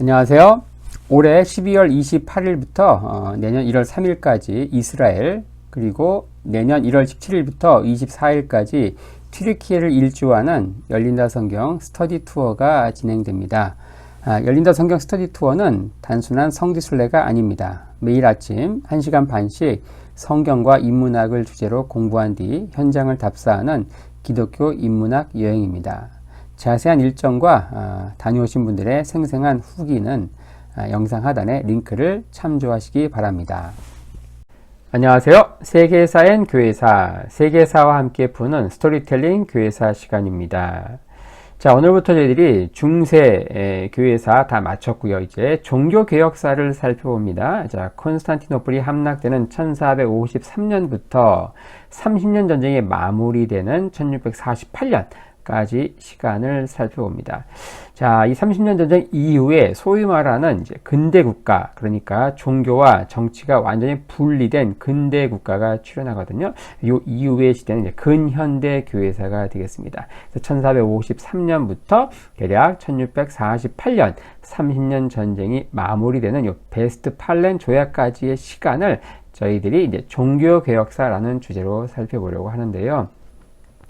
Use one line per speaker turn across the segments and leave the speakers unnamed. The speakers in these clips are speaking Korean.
안녕하세요. 올해 12월 28일부터 어, 내년 1월 3일까지 이스라엘 그리고 내년 1월 17일부터 24일까지 튀르키예를 일주하는 열린다 성경 스터디 투어가 진행됩니다. 아, 열린다 성경 스터디 투어는 단순한 성지순례가 아닙니다. 매일 아침 1시간 반씩 성경과 인문학을 주제로 공부한 뒤 현장을 답사하는 기독교 인문학 여행입니다. 자세한 일정과 아, 다녀오신 분들의 생생한 후기는 아, 영상 하단에 링크를 참조하시기 바랍니다. 안녕하세요. 세계사엔 교회사, 세계사와 함께 푸는 스토리텔링 교회사 시간입니다. 자, 오늘부터 저희들이 중세 교회사 다 마쳤고요. 이제 종교 개혁사를 살펴봅니다. 자, 콘스탄티노플이 함락되는 1453년부터 30년 전쟁이 마무리되는 1648년, 까지 시간을 살펴봅니다. 자, 이 30년 전쟁 이후에 소위 말하는 이제 근대 국가, 그러니까 종교와 정치가 완전히 분리된 근대 국가가 출현하거든요. 이 이후의 시대는 이제 근현대 교회사가 되겠습니다. 1453년부터 대략 1648년 30년 전쟁이 마무리되는 이 베스트 팔렌 조약까지의 시간을 저희들이 이제 종교 개혁사라는 주제로 살펴보려고 하는데요.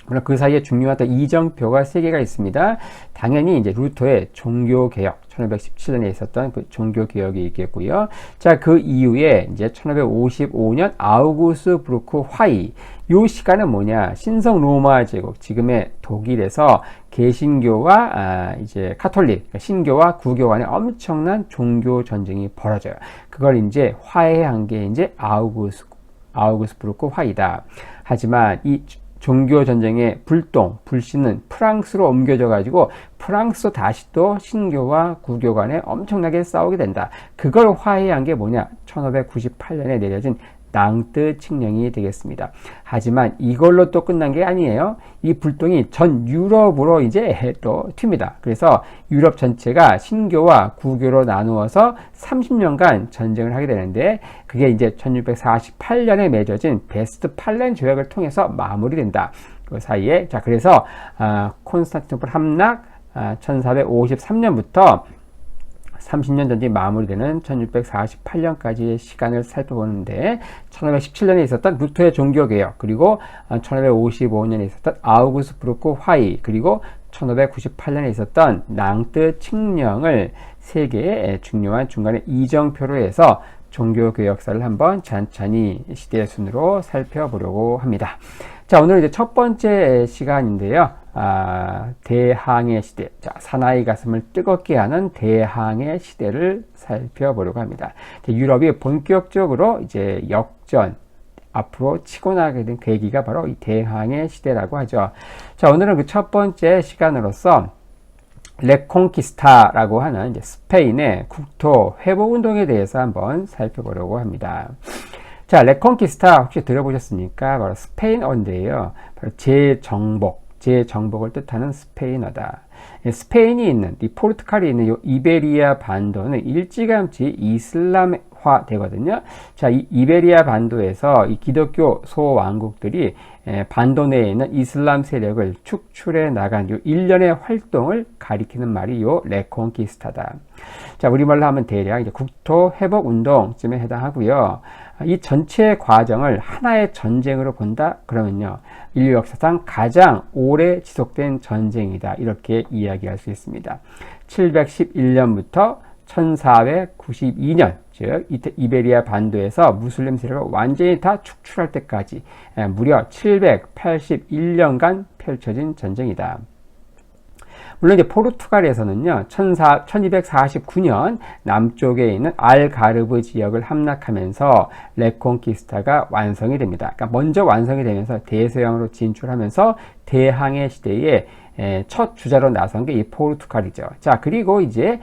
물론 그 사이에 중요한 이정표가 세 개가 있습니다. 당연히 이제 루터의 종교개혁, 1517년에 있었던 그 종교개혁이 있겠고요. 자, 그 이후에 이제 1555년 아우구스 브루크 화의. 요 시간은 뭐냐? 신성 로마 제국, 지금의 독일에서 개신교와 아, 이제 카톨릭, 그러니까 신교와 구교 간의 엄청난 종교 전쟁이 벌어져요. 그걸 이제 화해한 게 이제 아우구스 아우구스부르크 화이다. 하지만 이 종교 전쟁의 불똥, 불씨는 프랑스로 옮겨져 가지고 프랑스 다시 또 신교와 구교 간에 엄청나게 싸우게 된다. 그걸 화해한 게 뭐냐? 1598년에 내려진 낭뜨 칙령이 되겠습니다. 하지만 이걸로 또 끝난 게 아니에요. 이 불똥이 전 유럽으로 이제 또 튑니다. 그래서 유럽 전체가 신교와 구교로 나누어서 30년간 전쟁을 하게 되는데 그게 이제 1648년에 맺어진 베스트 팔렌 조약을 통해서 마무리된다. 그 사이에 자 그래서 아, 콘스탄티노플 함락 아, 1453년부터 30년 전쟁이 마무리되는 1648년까지의 시간을 살펴보는데 1517년에 있었던 루터의 종교개혁 그리고 1555년에 있었던 아우구스부르크 화의 그리고 1598년에 있었던 낭뜨 칙령을 세 개의 중요한 중간에 이정표로 해서 종교개혁사를 한번 천천히 시대 순으로 살펴보려고 합니다. 자, 오늘 이제 첫 번째 시간인데요. 아, 대항해 시대. 자, 사나이 가슴을 뜨겁게 하는 대항해 시대를 살펴보려고 합니다. 유럽이 본격적으로 이제 역전, 앞으로 치고 나가게 된 계기가 바로 이 대항해 시대라고 하죠. 자, 오늘은 그 첫 번째 시간으로서 레콩키스타라고 하는 스페인의 국토 회복 운동에 대해서 한번 살펴보려고 합니다. 자, 레콩키스타 혹시 들어보셨습니까? 바로 스페인어인데요. 바로 재정복, 재정복을 뜻하는 스페인어다. 스페인이 있는, 이 포르투갈이 있는 이 이베리아 반도는 일찌감치 이슬람화 되거든요. 자, 이 이베리아 반도에서 이 기독교 소왕국들이 반도 내에 있는 이슬람 세력을 축출해 나간 요 일련의 활동을 가리키는 말이 요 레콘키스타다. 자, 우리말로 하면 대략 이제 국토 회복 운동쯤에 해당하고요. 이 전체 과정을 하나의 전쟁으로 본다 그러면요. 인류 역사상 가장 오래 지속된 전쟁이다. 이렇게 이야기할 수 있습니다. 711년부터 1492년, 즉 이베리아 반도에서 무슬림 세력을 완전히 다 축출할 때까지 무려 781년간 펼쳐진 전쟁이다. 물론 이제 포르투갈에서는요, 14, 1249년 남쪽에 있는 알가르브 지역을 함락하면서 레콘키스타가 완성이 됩니다. 그러니까 먼저 완성이 되면서 대서양으로 진출하면서 대항해 시대에 첫 주자로 나선 게 이 포르투갈이죠. 자, 그리고 이제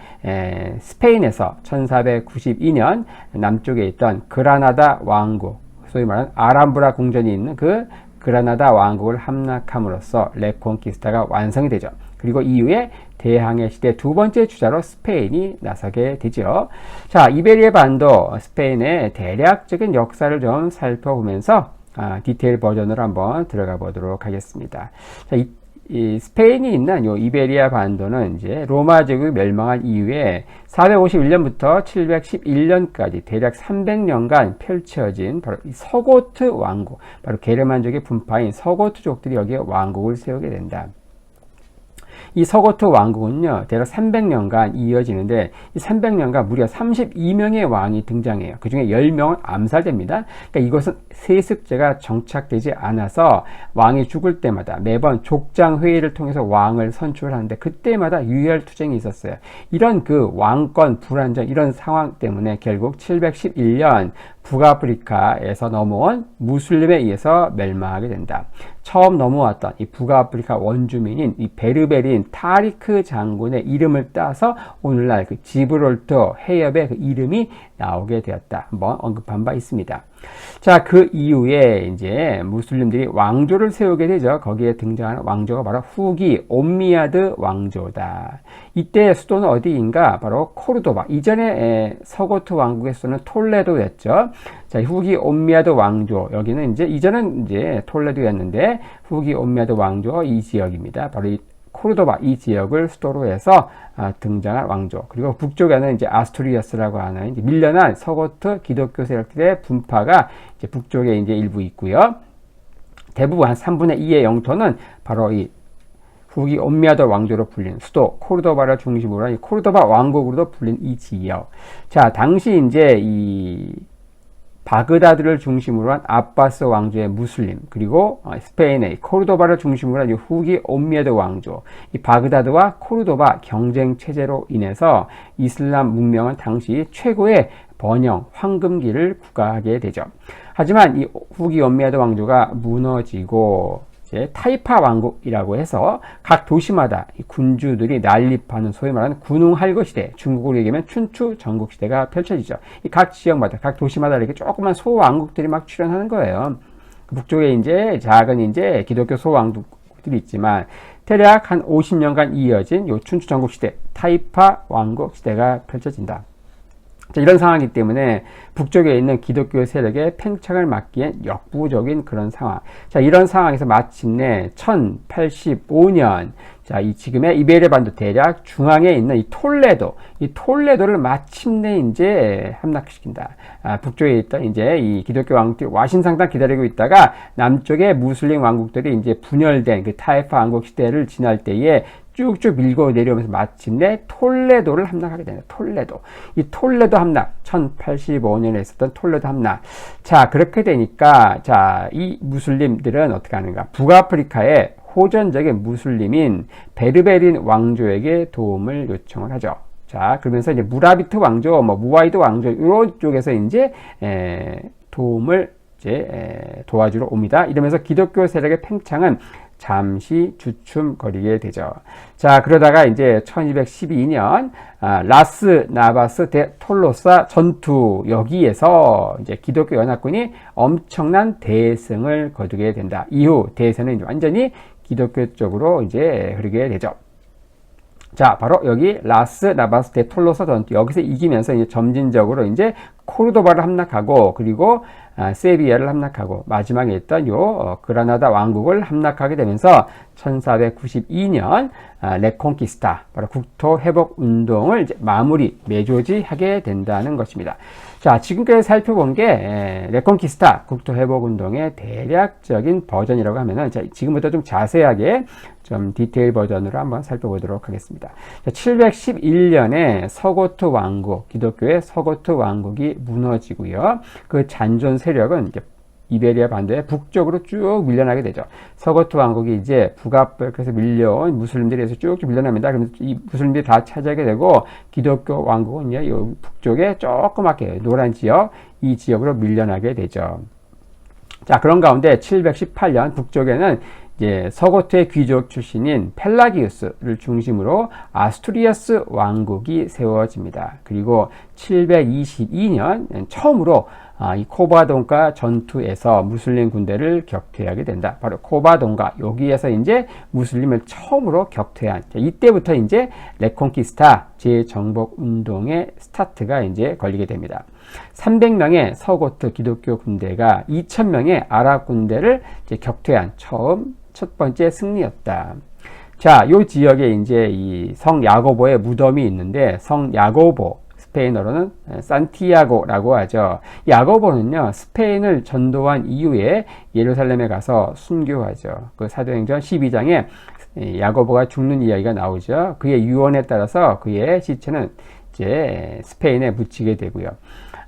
스페인에서 1492년 남쪽에 있던 그라나다 왕국, 소위 말하는 아람브라 궁전이 있는 그 그라나다 왕국을 함락함으로써 레콘키스타가 완성이 되죠. 그리고 이후에 대항해 시대 두 번째 주자로 스페인이 나서게 되죠. 자, 이베리아 반도 스페인의 대략적인 역사를 좀 살펴보면서 아, 디테일 버전으로 한번 들어가 보도록 하겠습니다. 자, 이, 이 스페인이 있는 요 이베리아 반도는 이제 로마 제국이 멸망한 이후에 451년부터 711년까지 대략 300년간 펼쳐진 바로 이 서고트 왕국, 바로 게르만족의 분파인 서고트족들이 여기에 왕국을 세우게 된다. 이 서고트 왕국은요, 대략 300년간 이어지는데, 이 300년간 무려 32명의 왕이 등장해요. 그 중에 10명은 암살됩니다. 그러니까 이것은 세습제가 정착되지 않아서 왕이 죽을 때마다 매번 족장 회의를 통해서 왕을 선출하는데, 그때마다 유혈 투쟁이 있었어요. 이런 그 왕권 불안정, 이런 상황 때문에 결국 711년 북아프리카에서 넘어온 무슬림에 의해서 멸망하게 된다. 처음 넘어왔던 이 북아프리카 원주민인 이 베르베린 타리크 장군의 이름을 따서 오늘날 그 지브롤터 해협의 그 이름이 나오게 되었다. 한번 언급한 바 있습니다. 자, 그 이후에 이제 무슬림들이 왕조를 세우게 되죠. 거기에 등장하는 왕조가 바로 후기 옴미아드 왕조다. 이때 수도는 어디인가? 바로 코르도바. 이전에 서고트 왕국의 수도는 톨레도였죠. 자, 후기 옴미아드 왕조. 여기는 이제 이전은 이제 톨레도였는데 후기 옴미아드 왕조 이 지역입니다. 바로 이 코르도바 이 지역을 수도로 해서 아, 등장한 왕조 그리고 북쪽에는 이제 아스토리아스라고 하는 이제 밀려난 서고트 기독교 세력들의 분파가 이제 북쪽에 이제 일부 있고요. 대부분 한 3분의 2의 영토는 바로 이 후기 옴미아더 왕조로 불린 수도 코르도바를 중심으로 한 코르도바 왕국으로도 불린 이 지역. 자, 당시 이제 이 바그다드를 중심으로 한 아바스 왕조의 무슬림 그리고 어, 스페인의 코르도바를 중심으로 한 후기 옴미에드 왕조 이 바그다드와 코르도바 경쟁 체제로 인해서 이슬람 문명은 당시 최고의 번영 황금기를 구가하게 되죠. 하지만 이 후기 옴미에드 왕조가 무너지고 이제 타이파 왕국이라고 해서 각 도시마다 군주들이 난립하는 소위 말하는 군웅 할거 시대, 중국으로 얘기하면 춘추 전국 시대가 펼쳐지죠. 각 지역마다, 각 도시마다 이렇게 조그만 소왕국들이 막 출현하는 거예요. 북쪽에 이제 작은 이제 기독교 소왕국들이 있지만 대략 한 50년간 이어진 요 춘추 전국 시대, 타이파 왕국 시대가 펼쳐진다. 자, 이런 상황이기 때문에 북쪽에 있는 기독교 세력의 팽창을 막기엔 역부족인 그런 상황. 자, 이런 상황에서 마침내 1085년, 자, 이 지금의 이베르 반도 대략 중앙에 있는 이 톨레도, 이 톨레도를 마침내 이제 함락시킨다. 아, 북쪽에 있던 이제 이 기독교 왕국들이 와신상당 기다리고 있다가 남쪽의 무슬림 왕국들이 이제 분열된 그 타이파 왕국 시대를 지날 때에 쭉쭉 밀고 내려오면서 마침내 톨레도를 함락하게 됩니다. 톨레도. 이 톨레도 함락, 1085년에 있었던 톨레도 함락. 자, 그렇게 되니까, 자, 이 무슬림들은 어떻게 하는가? 북아프리카의 호전적인 무슬림인 베르베린 왕조에게 도움을 요청을 하죠. 자, 그러면서 이제 무라비트 왕조, 뭐 무와이드 왕조, 이런 쪽에서 이제, 에, 도움을 이제 에, 도와주러 옵니다. 이러면서 기독교 세력의 팽창은 잠시 주춤거리게 되죠. 자, 그러다가 이제 1212년 아, 라스 나바스 데 톨로사 전투 여기에서 이제 기독교 연합군이 엄청난 대승을 거두게 된다. 이후 대세는 완전히 기독교 쪽으로 이제 흐르게 되죠. 자, 바로 여기 라스 나바스 데 톨로사 전투 여기서 이기면서 이제 점진적으로 이제 코르도바를 함락하고 그리고 아, 세비야를 함락하고 마지막에 있던 요 어, 그라나다 왕국을 함락하게 되면서 1492년 아, 레콘키스타 바로 국토 회복 운동을 이제 마무리 매조지하게 된다는 것입니다. 자 지금까지 살펴본 게 레콘키스타 국토 회복 운동의 대략적인 버전이라고 하면은 자, 지금부터 좀 자세하게 좀 디테일 버전으로 한번 살펴보도록 하겠습니다. 자, 711년에 서고트 왕국 기독교의 서고트 왕국이 무너지고요. 그 잔존 세력은 이베리아 반도의 북쪽으로 쭉 밀려나게 되죠. 서거트 왕국이 이제 북아프리카에서 밀려온 무슬림들에서 쭉쭉 밀려납니다. 그러면 이 무슬림들이 다 차지하게 되고 기독교 왕국은 이제 북쪽에 조그맣게 노란 지역 이 지역으로 밀려나게 되죠. 자 그런 가운데 718년 북쪽에는 이제 서고트의 귀족 출신인 펠라기우스를 중심으로 아스투리아스 왕국이 세워집니다. 그리고 722년 처음으로 아, 이 코바동가 전투에서 무슬림 군대를 격퇴하게 된다. 바로 코바동가 여기에서 이제 무슬림을 처음으로 격퇴한 자, 이때부터 이제 레콘키스타 재정복 운동의 스타트가 이제 걸리게 됩니다. 300명의 서고트 기독교 군대가 2,000명의 아랍 군대를 격퇴한 처음 첫 번째 승리였다. 자, 요 지역에 이제 이 성 야고보의 무덤이 있는데 성 야고보 스페인어로는 산티아고라고 하죠. 야고보는요, 스페인을 전도한 이후에 예루살렘에 가서 순교하죠. 그 사도행전 12장에 야고보가 죽는 이야기가 나오죠. 그의 유언에 따라서 그의 시체는 이제 스페인에 묻히게 되고요.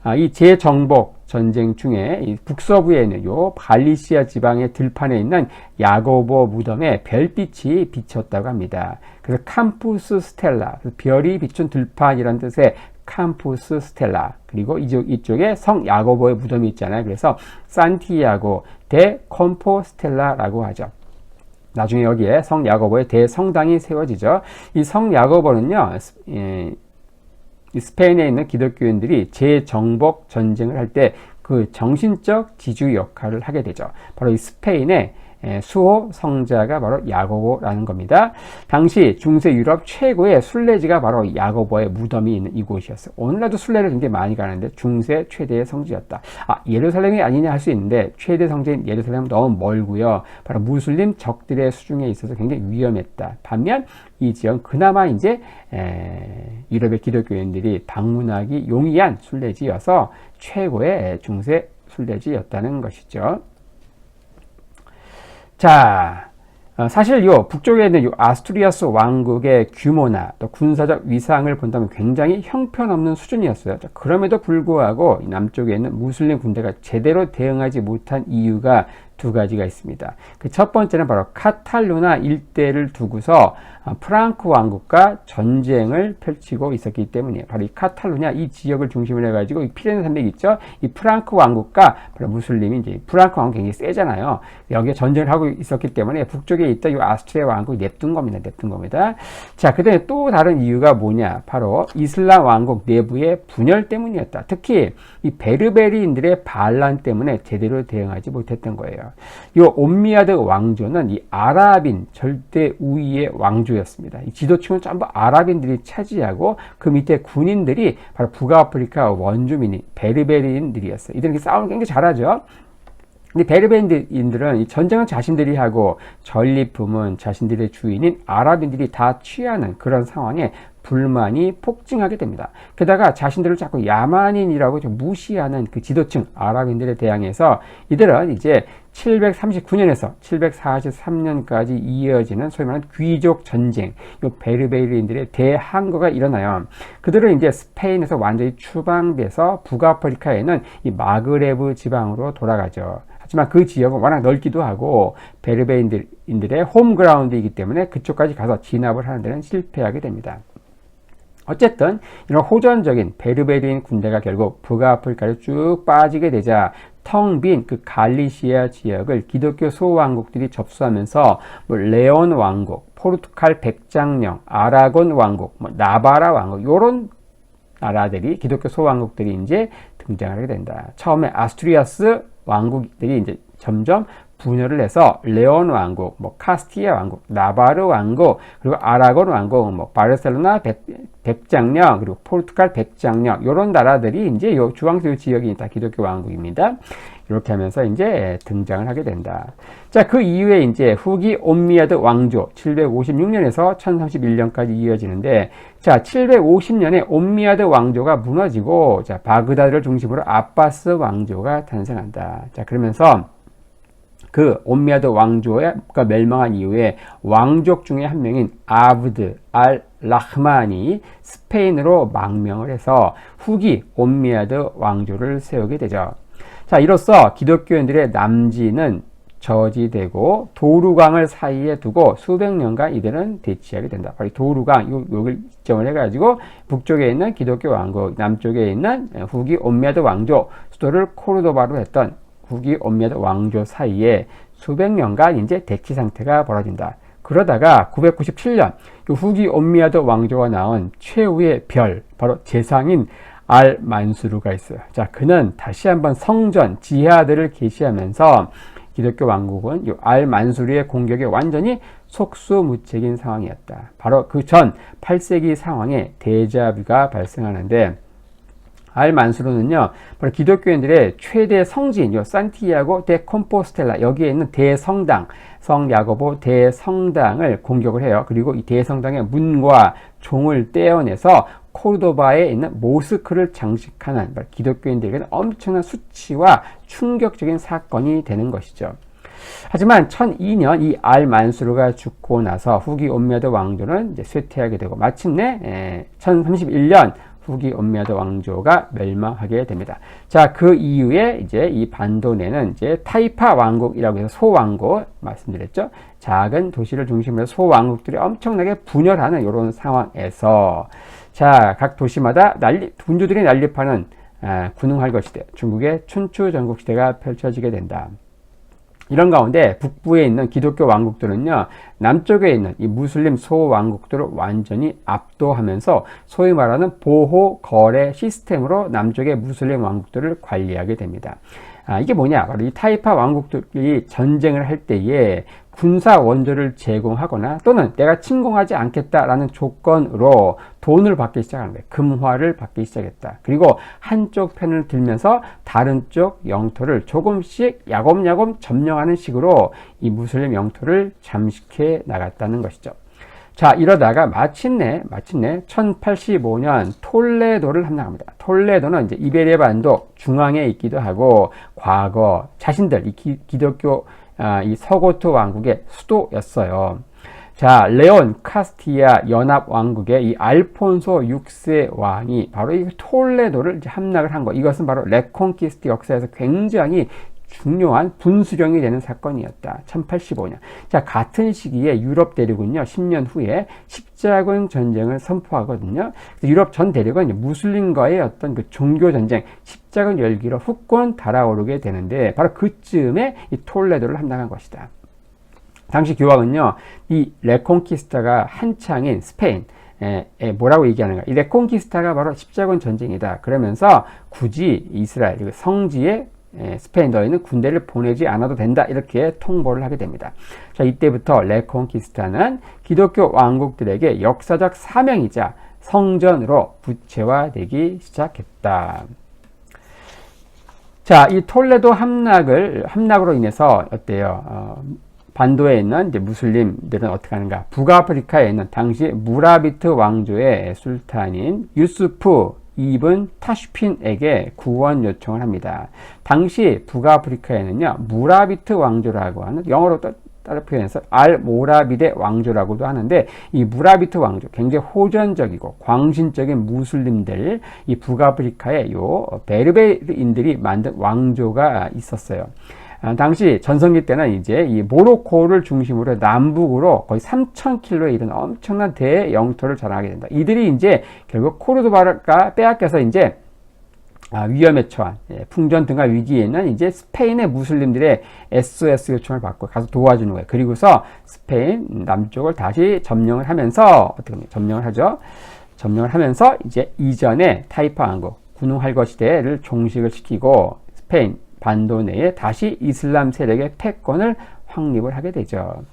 아, 이 재정복 전쟁 중에 이 북서부에 있는 요 갈리시아 지방의 들판에 있는 야고보 무덤에 별빛이 비쳤다고 합니다. 그래서 캠푸스 스텔라, 별이 비춘 들판이라는 뜻의 캠푸스 스텔라 그리고 이쪽, 이쪽에 성 야고보의 무덤이 있잖아요. 그래서 산티아고 데 컴포스텔라라고 하죠. 나중에 여기에 성 야고보의 대성당이 세워지죠. 이 성 야고보는요, 예, 스페인에 있는 기독교인들이 재정복 전쟁을 할 때 그 정신적 지주 역할을 하게 되죠. 바로 이 스페인의 예, 수호 성자가 바로 야고보라는 겁니다. 당시 중세 유럽 최고의 순례지가 바로 야고보의 무덤이 있는 이곳이었어요. 오늘날도 순례를 굉장히 많이 가는데 중세 최대의 성지였다. 아, 예루살렘이 아니냐 할 수 있는데 최대 성지인 예루살렘은 너무 멀고요. 바로 무슬림 적들의 수중에 있어서 굉장히 위험했다. 반면 이 지역 그나마 이제 에, 유럽의 기독교인들이 방문하기 용이한 순례지여서 최고의 중세 순례지였다는 것이죠. 자, 어, 사실 요 북쪽에 있는 요 아스투리아스 왕국의 규모나 또 군사적 위상을 본다면 굉장히 형편없는 수준이었어요. 자, 그럼에도 불구하고 남쪽에 있는 무슬림 군대가 제대로 대응하지 못한 이유가 두 가지가 있습니다. 그 첫 번째는 바로 카탈루나 일대를 두고서 아, 프랑크 왕국과 전쟁을 펼치고 있었기 때문이에요. 바로 이 카탈루냐 이 지역을 중심으로 해가지고 이 피레네 산맥 있죠. 이 프랑크 왕국과 바로 무슬림이 이제 프랑크 왕국 굉장히 세잖아요. 여기에 전쟁을 하고 있었기 때문에 북쪽에 있던 이 아스트리아 왕국 냅둔 겁니다. 냅둔 겁니다. 자, 그다음에 또 다른 이유가 뭐냐? 바로 이슬람 왕국 내부의 분열 때문이었다. 특히 이 베르베리인들의 반란 때문에 제대로 대응하지 못했던 거예요. 이 옴미아드 왕조는 이 아랍인 절대 우위의 왕조 였습니다. 이 지도층은 전부 아랍인들이 차지하고 그 밑에 군인들이 바로 북아프리카 원주민이 베르베리인들이었어요. 이들은 싸움을 굉장히 잘하죠. 근데 베르베인들은 이 전쟁은 자신들이 하고 전리품은 자신들의 주인인 아랍인들이 다 취하는 그런 상황에 불만이 폭증하게 됩니다. 게다가 자신들을 자꾸 야만인이라고 무시하는 그 지도층 아랍인들에 대항해서 이들은 이제 739년에서 743년까지 이어지는 소위 말하는 귀족 전쟁, 요 베르베르인들의 대항거가 일어나요. 그들은 이제 스페인에서 완전히 추방돼서 북아프리카에 는 이 마그레브 지방으로 돌아가죠. 하지만 그 지역은 워낙 넓기도 하고 베르베인들의 홈그라운드이기 때문에 그쪽까지 가서 진압을 하는 데는 실패하게 됩니다. 어쨌든 이런 호전적인 베르베르인 군대가 결국 북아프리카로 쭉 빠지게 되자 텅 빈 그 갈리시아 지역을 기독교 소왕국들이 접수하면서 뭐 레온 왕국, 포르투갈 백장령, 아라곤 왕국, 뭐 나바라 왕국 요런 나라들이 기독교 소왕국들이 이제 등장하게 된다. 처음에 아스투리아스 왕국들이 이제 점점 분열을 해서 레온 왕국, 뭐 카스티아 왕국, 나바르 왕국, 그리고 아라곤 왕국, 뭐 바르셀로나 백, 백장령, 그리고 포르투갈 백장령 이런 나라들이 이제 요 주황색 지역이 다 기독교 왕국입니다. 이렇게 하면서 이제 등장을 하게 된다. 자, 그 이후에 이제 후기 옴미아드 왕조 756년에서 1031년까지 이어지는데 자, 750년에 옴미아드 왕조가 무너지고 자, 바그다드를 중심으로 아바스 왕조가 탄생한다. 자, 그러면서 그 옴미아드 왕조가 멸망한 이후에 왕족 중에 한 명인 아브드 알 라흐만이 스페인으로 망명을 해서 후기 옴미아드 왕조를 세우게 되죠. 자, 이로써 기독교인들의 남지는 저지되고 도루강을 사이에 두고 수백 년간 이들은 대치하게 된다. 바로 도루강 요, 요걸 지점을 해가지고 북쪽에 있는 기독교 왕국, 남쪽에 있는 후기 옴미아드 왕조 수도를 코르도바로 했던 후기 옴미아드 왕조 사이에 수백 년간 이제 대치 상태가 벌어진다. 그러다가 997년 후기 옴미아드 왕조가 나온 최후의 별, 바로 재상인 알 만수르가 있어요. 자, 그는 다시 한번 성전 지하들을 개시하면서 기독교 왕국은 알 만수르의 공격에 완전히 속수무책인 상황이었다. 바로 그 전 8세기 상황에 대자비가 발생하는데 알 만수르는요, 바로 기독교인들의 최대 성지인 요 산티아고 데 콤포스텔라 여기에 있는 대성당 성 야고보 대성당을 공격을 해요. 그리고 이 대성당의 문과 종을 떼어내서 코르도바에 있는 모스크를 장식하는 기독교인들에게는 엄청난 수치와 충격적인 사건이 되는 것이죠. 하지만 1002년 이 알 만수르가 죽고 나서 후기 온메드 왕조는 쇠퇴하게 되고 마침내 1031년 후기 온메드 왕조가 멸망하게 됩니다. 자, 그 이후에 이제 이 반도내는 이제 타이파 왕국이라고 해서 소왕국 말씀드렸죠. 작은 도시를 중심으로 소왕국들이 엄청나게 분열하는 이런 상황에서 자, 각 도시마다 난리, 군주들이 난립하는 아, 군웅할것 시대, 중국의 춘추 전국 시대가 펼쳐지게 된다. 이런 가운데 북부에 있는 기독교 왕국들은요, 남쪽에 있는 이 무슬림 소왕국들을 완전히 압도하면서 소위 말하는 보호 거래 시스템으로 남쪽의 무슬림 왕국들을 관리하게 됩니다. 아, 이게 뭐냐? 바로 이 타이파 왕국들이 전쟁을 할 때에 군사 원조를 제공하거나 또는 내가 침공하지 않겠다라는 조건으로 돈을 받기 시작하는 거예요. 금화를 받기 시작했다. 그리고 한쪽 편을 들면서 다른 쪽 영토를 조금씩 야곱야곱 점령하는 식으로 이 무슬림 영토를 잠식해 나갔다는 것이죠. 자, 이러다가 마침내, 마침내 1085년 톨레도를 함락합니다. 톨레도는 이제 이베리아 반도 중앙에 있기도 하고 과거 자신들, 이 기, 기독교 아, 이 서고트 왕국의 수도였어요. 자, 레온 카스티아 연합 왕국의 이 알폰소 6세 왕이 바로 이 톨레도를 함락을 한 거. 이것은 바로 레콘키스트 역사에서 굉장히 중요한 분수령이 되는 사건이었다. 1085년. 자, 같은 시기에 유럽 대륙은요, 10년 후에 십자군 전쟁을 선포하거든요. 유럽 전 대륙은 무슬림과의 어떤 그 종교 전쟁, 십자군 열기로 후권 달아오르게 되는데, 바로 그쯤에 이 톨레도를 함락한 것이다. 당시 교황은요, 이 레콘키스타가 한창인 스페인, 에, 에, 뭐라고 얘기하는가? 이 레콘키스타가 바로 십자군 전쟁이다. 그러면서 굳이 이스라엘, 성지에 스페인 너희는 군대를 보내지 않아도 된다 이렇게 통보를 하게 됩니다. 자 이때부터 레콘키스타는 기독교 왕국들에게 역사적 사명이자 성전으로 부채화되기 시작했다. 자, 이 톨레도 함락을 함락으로 인해서 어때요? 어, 반도에 있는 이제 무슬림들은 어떻게 하는가? 북아프리카에 있는 당시 무라비트 왕조의 술탄인 유스프 이븐 타슈핀에게 구원 요청을 합니다. 당시 북아프리카에는요, 무라비트 왕조라고 하는 영어로 따로 표현해서 알 모라비데 왕조라고도 하는데 이 무라비트 왕조 굉장히 호전적이고 광신적인 무슬림들 이 북아프리카에 요 베르베르인들이 만든 왕조가 있었어요. 아, 당시 전성기 때는 이제 이 모로코를 중심으로 남북으로 거의 3,000킬로에 이른 엄청난 대영토를 자랑하게 된다. 이들이 이제 결국 코르도바가 빼앗겨서 이제 아, 위험에 처한 예, 풍전 등과 위기에 있는 이제 스페인의 무슬림들의 SOS 요청을 받고 가서 도와주는 거예요. 그리고서 스페인 남쪽을 다시 점령을 하면서 어떻게 보면 점령을 하죠. 점령을 하면서 이제 이전에 타이파 왕국 군웅 할거 시대를 종식을 시키고 스페인 반도 내에 다시 이슬람 세력의 패권을 확립을 하게 되죠.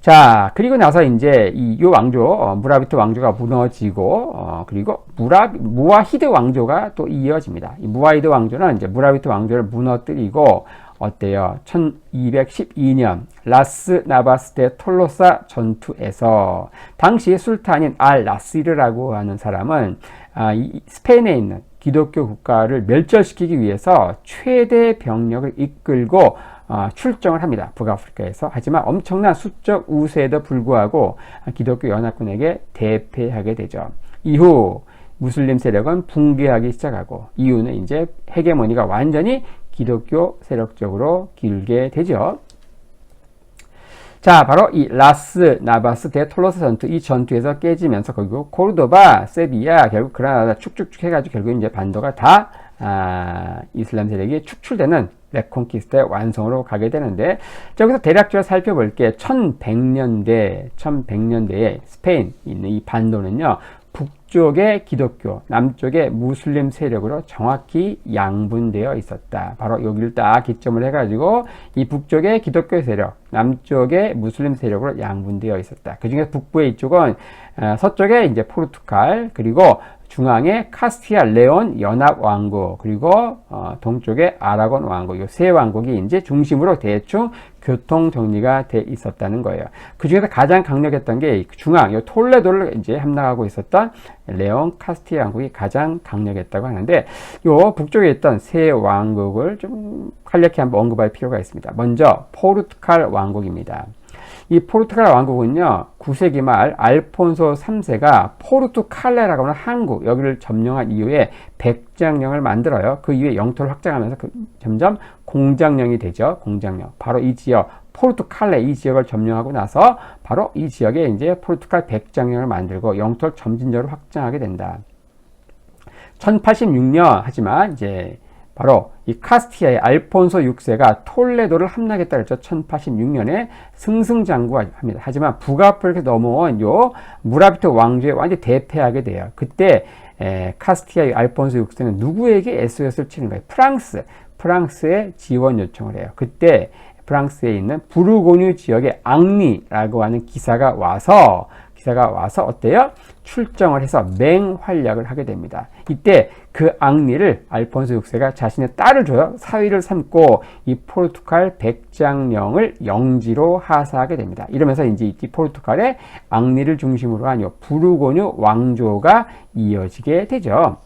자, 그리고 나서 이제 이 왕조, 어, 무라비트 왕조가 무너지고, 어, 그리고 무라, 무아히드 왕조가 또 이어집니다. 이 무아히드 왕조는 이제 무라비트 왕조를 무너뜨리고, 어때요? 1212년 라스 나바스 대 톨로사 전투에서 당시 술탄인 알 라스르라고 하는 사람은 아, 이 스페인에 있는 기독교 국가를 멸절시키기 위해서 최대 병력을 이끌고 어, 출정을 합니다. 북아프리카에서. 하지만 엄청난 수적 우세에도 불구하고 기독교 연합군에게 대패하게 되죠. 이후 무슬림 세력은 붕괴하기 시작하고 이유는 이제 헤게모니가 완전히 기독교 세력적으로 길게 되죠. 자, 바로 이 라스 나바스 대 톨로스 전투 이 전투에서 깨지면서 결국 코르도바, 세비야, 결국 그라나다 축축축 해가지고 결국 이제 반도가 다 아, 이슬람 세력이 축출되는 레콘키스트의 완성으로 가게 되는데 자, 여기서 대략적으로 살펴볼게 1100년대 1100년대에 스페인 있는 이 반도는요 북쪽의 기독교, 남쪽의 무슬림 세력으로 정확히 양분되어 있었다. 바로 여기를 딱 기점을 해가지고 이 북쪽의 기독교 세력, 남쪽의 무슬림 세력으로 양분되어 있었다. 그 중에 북부의 이쪽은 어, 서쪽에 이제 포르투갈, 그리고 중앙에 카스티아 레온 연합 왕국 그리고 어, 동쪽에 아라곤 왕국 이 세 왕국이 이제 중심으로 대충 교통 정리가 돼 있었다는 거예요. 그 중에서 가장 강력했던 게 중앙 이 톨레도를 이제 함락하고 있었던 레온 카스티아 왕국이 가장 강력했다고 하는데 이 북쪽에 있던 세 왕국을 좀 간략히 한번 언급할 필요가 있습니다. 먼저 포르투갈 왕국입니다. 이 포르투갈 왕국은요, 9세기 말 알폰소 3세가 포르투칼레라고 하는 한국, 여기를 점령한 이후에 백장령을 만들어요. 그 이후에 영토를 확장하면서 그 점점 공장령이 되죠. 공장령. 바로 이 지역, 포르투칼레 이 지역을 점령하고 나서 바로 이 지역에 이제 포르투갈 백장령을 만들고 영토를 점진적으로 확장하게 된다. 1086년 하지만 이제 바로 이 카스티아의 알폰소 6세가 톨레도를 함락했다 그랬죠. 1086년에 승승장구합니다. 하지만 북아프리카 넘어온 요 무라비토 왕조에 완전히 대패하게 돼요. 그때 에, 카스티아의 알폰소 6세는 누구에게 SOS를 치는 거예요? 프랑스. 프랑스에 지원 요청을 해요. 그때 프랑스에 있는 부르고뉴 지역의 앙리라고 하는 기사가 와서 기사가 와서 어때요? 출정을 해서 맹활약을 하게 됩니다. 이때 그 앙리를 알폰소 6세가 자신의 딸을 줘요. 사위를 삼고 이 포르투갈 백장령을 영지로 하사하게 됩니다. 이러면서 이제 이 포르투갈의 앙리를 중심으로 한 부르고뉴 왕조가 이어지게 되죠.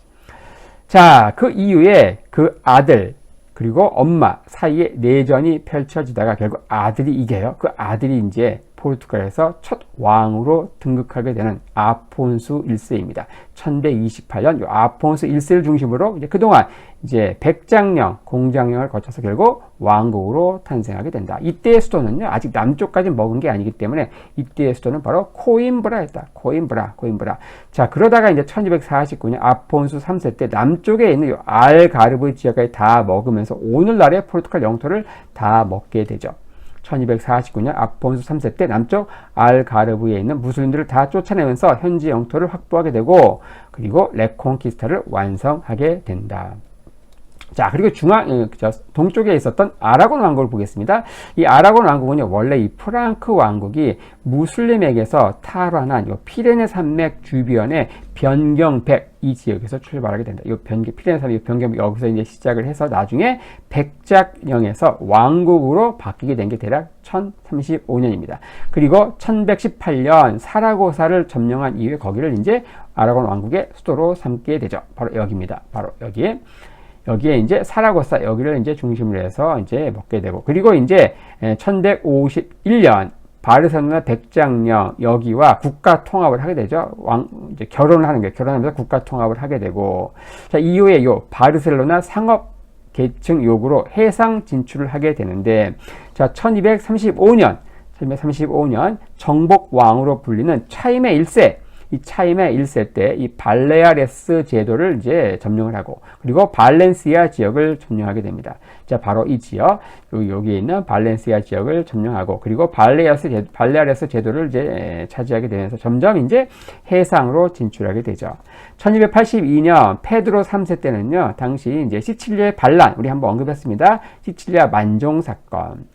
자, 그 이후에 그 아들 그리고 엄마 사이에 내전이 펼쳐지다가 결국 아들이 이겨요. 그 아들이 이제 포르투갈에서 첫 왕으로 등극하게 되는 아폰수 1세입니다. 1128년 이 아폰수 1세를 중심으로 이제 그동안 이제 백장령, 공장령을 거쳐서 결국 왕국으로 탄생하게 된다. 이때의 수도는요, 아직 남쪽까지 먹은 게 아니기 때문에 이때의 수도는 바로 코임브라였다. 코임브라, 코임브라. 자, 그러다가 이제 1249년 아폰수 3세 때 남쪽에 있는 이 알가르브 지역까지 다 먹으면서 오늘날의 포르투갈 영토를 다 먹게 되죠. 1249년 아폰수 3세 때 남쪽 알가르브에 있는 무슬림들을 다 쫓아내면서 현지 영토를 확보하게 되고 그리고 레콘키스타를 완성하게 된다. 자, 그리고 중앙, 어, 동쪽에 있었던 아라곤 왕국을 보겠습니다. 이 아라곤 왕국은요, 원래 이 프랑크 왕국이 무슬림에게서 탈환한 요 피레네 산맥 주변의 변경백 이 지역에서 출발하게 된다. 이 변경, 피레네 산맥 변경 여기서 이제 시작을 해서 나중에 백작령에서 왕국으로 바뀌게 된 게 대략 1035년입니다. 그리고 1118년 사라고사를 점령한 이후에 거기를 이제 아라곤 왕국의 수도로 삼게 되죠. 바로 여기입니다. 바로 여기에. 여기에 이제 사라고사 여기를 이제 중심으로 해서 이제 먹게 되고 그리고 이제 1151년 바르셀로나 백장령 여기와 국가 통합을 하게 되죠. 왕 이제 결혼을 하는 거예요. 결혼하면서 국가 통합을 하게 되고 자 이후에 요 바르셀로나 상업 계층 요구로 해상 진출을 하게 되는데 자 1235년 1235년 정복 왕으로 불리는 차임의 1세 이 차임의 1세 때 이 발레아레스 제도를 이제 점령을 하고 그리고 발렌시아 지역을 점령하게 됩니다. 자, 바로 이 지역 여기에 있는 발렌시아 지역을 점령하고 그리고 발레아스 제, 발레아레스 제도를 이제 차지하게 되면서 점점 이제 해상으로 진출하게 되죠. 1282년 페드로 3세 때는요. 당시 이제 시칠리아의 반란 우리 한번 언급했습니다. 시칠리아 만종 사건.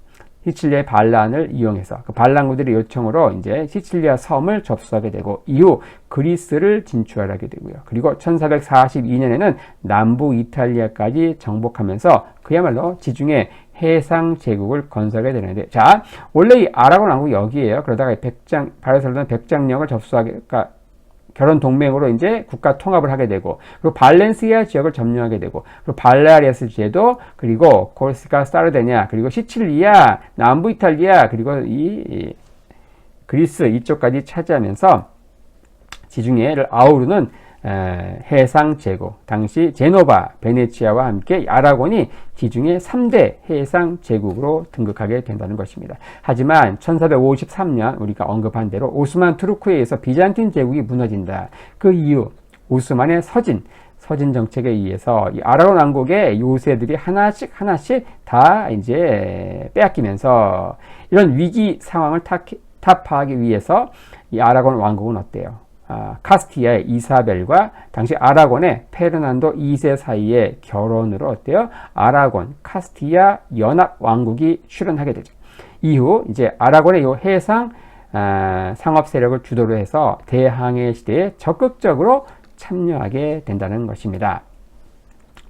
시칠리아의 반란을 이용해서 그 반란군들의 요청으로 이제 시칠리아 섬을 접수하게 되고 이후 그리스를 진출하게 되고요. 그리고 1442년에는 남부 이탈리아까지 정복하면서 그야말로 지중해 해상 제국을 건설하게 되는데 자 원래 이 아라곤 왕국 여기에요. 그러다가 백장 바르셀로나 백장령을 접수하게 그러니까 결혼 동맹으로 이제 국가 통합을 하게 되고 그리고 발렌시아 지역을 점령하게 되고 그리고 발라리아스 제도 그리고 코르시카 사르데냐 그리고 시칠리아 남부 이탈리아 그리고 이 그리스 이쪽까지 차지하면서 지중해를 아우르는 해상 제국, 당시 제노바, 베네치아와 함께 아라곤이 지중해 3대 해상 제국으로 등극하게 된다는 것입니다. 하지만 1453년 우리가 언급한 대로 오스만 투르크에 의해서 비잔틴 제국이 무너진다. 그 이후 오스만의 서진, 서진 정책에 의해서 이 아라곤 왕국의 요새들이 하나씩 하나씩 다 이제 빼앗기면서 이런 위기 상황을 타파하기 위해서 이 아라곤 왕국은 어때요? 아, 카스티아의 이사벨과 당시 아라곤의 페르난도 2세 사이의 결혼으로 어때요? 아라곤, 카스티아 연합 왕국이 출현하게 되죠. 이후 이제 아라곤의 이 해상 아, 상업 세력을 주도로 해서 대항해 시대에 적극적으로 참여하게 된다는 것입니다.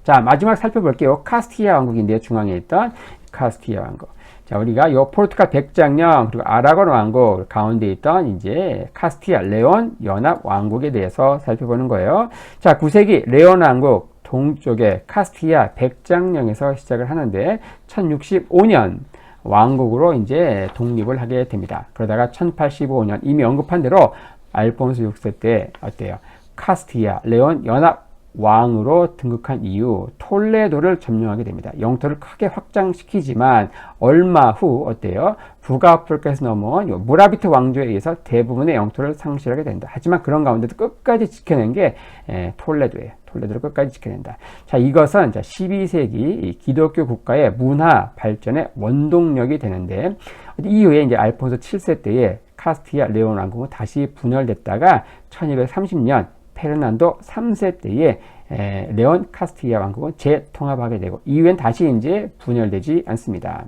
자, 마지막 살펴볼게요. 카스티아 왕국인데요. 중앙에 있던 카스티아 왕국. 자, 우리가 요 포르투갈 백장령 그리고 아라곤 왕국 가운데 있던 이제 카스티아 레온 연합 왕국에 대해서 살펴보는 거예요. 자, 9세기 레온 왕국 동쪽에 카스티아 백장령에서 시작을 하는데 1065년 왕국으로 이제 독립을 하게 됩니다. 그러다가 1085년 이미 언급한 대로 알폰소 6세 때 어때요? 카스티아 레온 연합 왕으로 등극한 이후 톨레도를 점령하게 됩니다. 영토를 크게 확장시키지만 얼마 후 어때요? 북아프리카에서 넘어온 무라비트 왕조에 의해서 대부분의 영토를 상실하게 된다. 하지만 그런 가운데도 끝까지 지켜낸 게 에, 톨레도예요. 톨레도를 끝까지 지켜낸다. 자, 이것은 자, 12세기 기독교 국가의 문화 발전의 원동력이 되는데 이후에 이제 알폰소 7세 때에 카스티아 레온 왕국은 다시 분열됐다가 1230년 페르난도 3세 때에 에, 레온 카스티아 왕국은 재통합하게 되고 이후엔 다시 이제 분열되지 않습니다.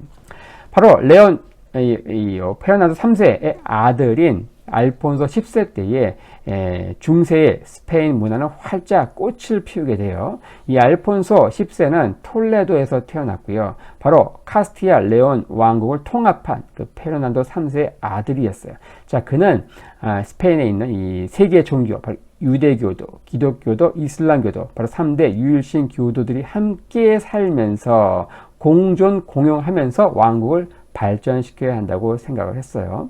바로 레온 페르난도 3세의 아들인 알폰소 10세 때에 에, 중세의 스페인 문화는 활짝 꽃을 피우게 돼요. 이 알폰소 10세는 톨레도에서 태어났고요. 바로 카스티아 레온 왕국을 통합한 그 페르난도 3세의 아들이었어요. 자, 그는 아, 스페인에 있는 이 세계 종교, 유대교도, 기독교도, 이슬람교도, 바로 3대 유일신 교도들이 함께 살면서 공존, 공용하면서 왕국을 발전시켜야 한다고 생각을 했어요.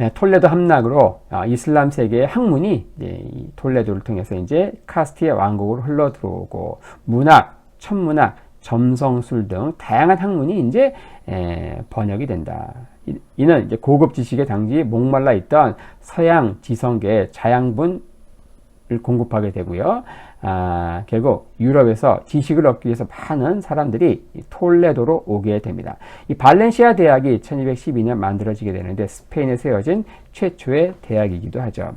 예, 톨레도 함락으로 아, 이슬람 세계의 학문이 톨레도를 통해서 이제 카스티아 왕국으로 흘러 들어오고 문학, 천문학, 점성술 등 다양한 학문이 이제 번역이 된다. 이는 이제 고급 지식의 당시 목말라 있던 서양 지성계의 자양분을 공급하게 되고요. 아, 결국 유럽에서 지식을 얻기 위해서 많은 사람들이 톨레도로 오게 됩니다. 이 발렌시아 대학이 1212년 만들어지게 되는데 스페인에 세워진 최초의 대학이기도 하죠.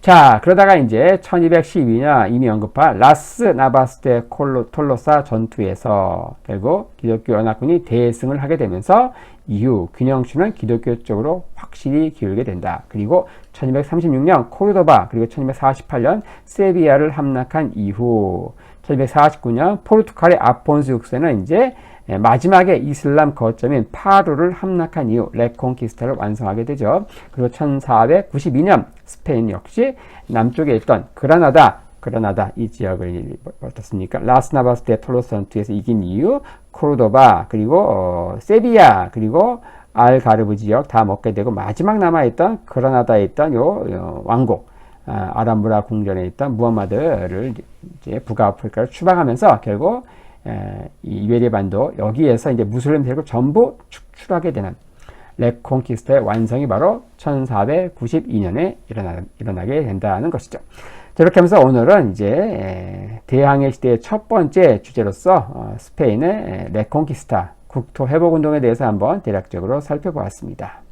자, 그러다가 이제 1212년 이미 언급한 라스 나바스테 콜로, 톨로사 전투에서 결국 기독교 연합군이 대승을 하게 되면서 이후 균형추는 기독교 쪽으로 확실히 기울게 된다. 그리고 1236년 코르도바 그리고 1248년 세비야를 함락한 이후 1249년 포르투갈의 아폰스 6세는 이제 마지막에 이슬람 거점인 파루를 함락한 이후 레콘키스타를 완성하게 되죠. 그리고 1492년 스페인 역시 남쪽에 있던 그라나다 그라나다 이 지역을 어떻습니까? 라스나바스 데 톨로선트에서 이긴 이후 코르도바 그리고 어, 세비야 그리고 알가르브 지역 다 먹게 되고 마지막 남아있던 그라나다에 있던 요, 요 왕국 아, 아람브라 궁전에 있던 무함마드를 이제 북아프리카로 추방하면서 결국 에, 이 이베리반도 여기에서 이제 무슬림 대국 전부 축출하게 되는 레콘키스트의 완성이 바로 1492년에 일어나, 일어나 게 된다는 것이죠. 이렇게 하면서 오늘은 이제 대항해 시대의 첫 번째 주제로서 어, 스페인의 레콘키스타 국토 회복 운동에 대해서 한번 대략적으로 살펴보았습니다.